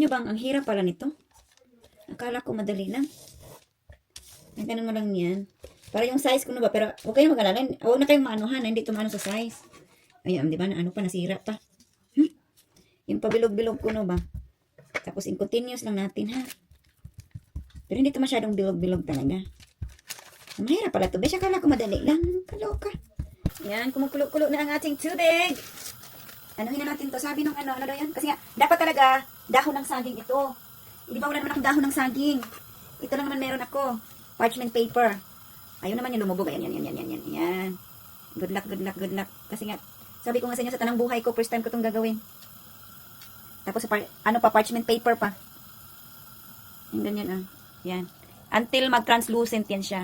Alam niyo bang, ang hirap pala nito. Akala ko madali lang. Ang ganun mo lang yan. Para yung size ko na ba, pero huwag kayong mag-alala. Huwag na kayong maanuhan, hindi tumano sa size. Ayun, di ba, ano pa, nasira pa. Hmm? Yung pabilog-bilog ko na ba? Tapos in continuous lang natin, ha? Pero hindi to masyadong bilog-bilog talaga. Mahirap pala to. Besya kala ko madali lang. Kaloka. Yan, kumukulo-kulo na ang ating tubig. Anuhin na natin to. Sabi ng ano, ano daw yan? Kasi nga, dapat talaga, dahon ng saging ito. Hindi ba wala naman akong dahon ng saging? Ito lang naman meron ako. Parchment paper. Ayun naman yung lumubog. Ayan, yan, yan, yan, yan, yan, yan. Good luck, good luck, good luck. Kasi nga, sabi ko nga sa inyo, sa tanang buhay ko, first time ko itong gagawin. Tapos, ano pa, parchment paper pa. Yung ganyan, ah. Yan. Until mag-translucent yan siya.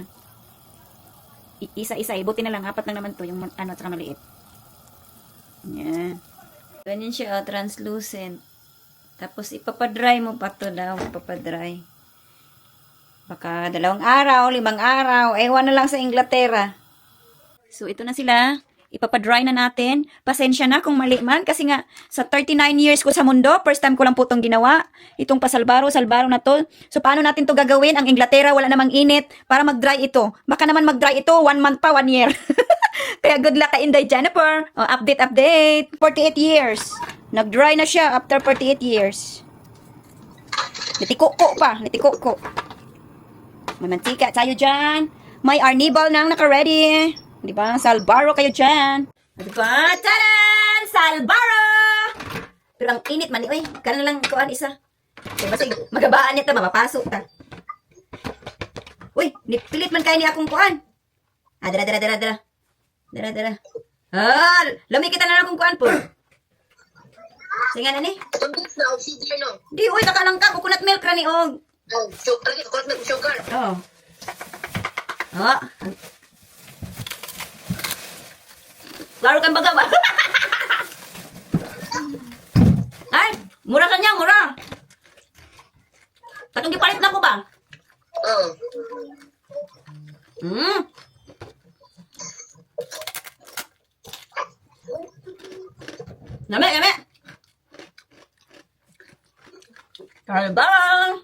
Isa-isa, ibuti na lang. Apat lang naman to, yung ano, at maliit. Yan. Ganyan siya, oh, translucent. Tapos, ipapadry mo pa to daw. Ipapadry. Baka dalawang araw, limang araw. Ewan na lang sa Inglaterra. So, ito na sila. Ipapadry na natin. Pasensya na kung mali man. Kasi nga, sa 39 years ko sa mundo, first time ko lang po itong ginawa. Itong pasalbaro, salbaro na to. So, paano natin to gagawin? Ang Inglaterra, wala namang init para mag-dry ito. Baka naman mag-dry ito, one month pa, one year. Kaya good luck kay Inday Jennifer. O, update, update. 48 years. Nag-dry na siya after 48 years. Litiko-ko pa. Litiko-ko. May mantika tayo dyan. May arnibal nang naka-ready. Di ba? Salbaro kayo dyan. Di ba? Taran! Salbaro! Pero ang init man, uy. Kala lang kuan isa. Kaya basig, magabaan niya ta, mapapasok ta. Uy, nipilit man kayo ni akong kuan. Ah, dara, dara, dara, dara. Dara, dara. Ah, lami kita na akong kuan po. Sige na ni. Tundok na, oxygen no. Di, uy, nakalang ka. Coconut milk ra ni og. Oh, sugar, kukulat na sugar. Oo. Ah. Laro kang baga ba? Ay, mura ka niya, mura. Katong gipalit na ko ba? Oh. Hmm. Name, name. Bye.